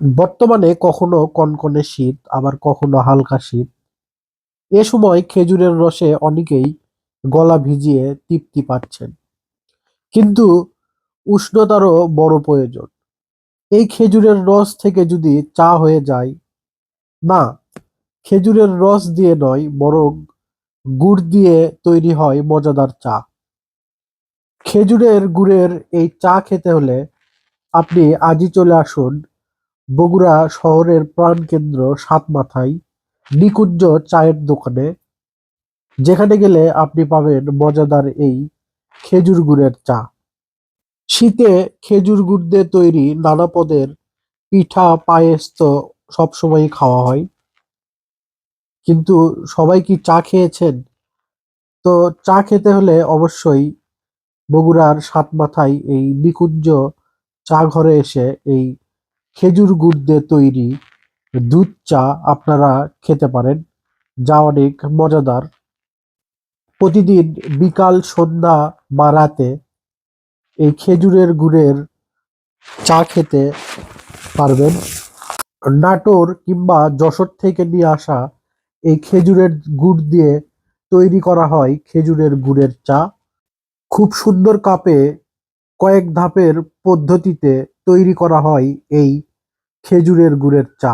বর্তমানে কখনো কনকনে শীত, আবার কখনো হালকা শীত। এ সময় খেজুরের রসে অনেকেই গলা ভিজিয়ে তৃপ্তি পাচ্ছেন। কিন্তু উষ্ণতারও বড় প্রয়োজন। এই খেজুরের রস থেকে যদি চা হয়ে যায়, না, খেজুরের রস দিয়ে নয়, বরং গুড় দিয়ে তৈরি হয় মজাদার চা। খেজুরের গুড়ের এই চা খেতে হলে আপনি আজই চলে আসুন বগুড়া শহরের প্রাণকেন্দ্র সাতমাথায় নিকুঞ্জ চায়ের দোকানে। যেখানে গেলে আপনি পাবেন মজাদার এই খেজুর গুড়ের চা। শীতে খেজুর গুড় দিয়ে তৈরি নানা পদের পিঠা, পায়েস তো সবসময় খাওয়া হয়। কিন্তু সবাই কি চা খেয়েছেন? তো চা খেতে হলে অবশ্যই বগুড়ার সাত মাথায় এই নিকুঞ্জ চা ঘরে এসে এই খেজুর গুড় দিয়ে তৈরি দুধ চা আপনারা খেতে পারেন। যা অনেক মজাদার। প্রতিদিন বিকাল, সন্ধ্যা বা রাতে এই খেজুরের গুড়ের চা খেতে পারবেন। নাটোর কিংবা যশোর থেকে নিয়ে আসা এই খেজুরের গুড় দিয়ে তৈরি করা হয় খেজুরের গুড়ের চা। খুব সুন্দর কাপে কয়েক ধাপের পদ্ধতিতে তৈরি করা হয় এই খেজুরের গুড়ের চা।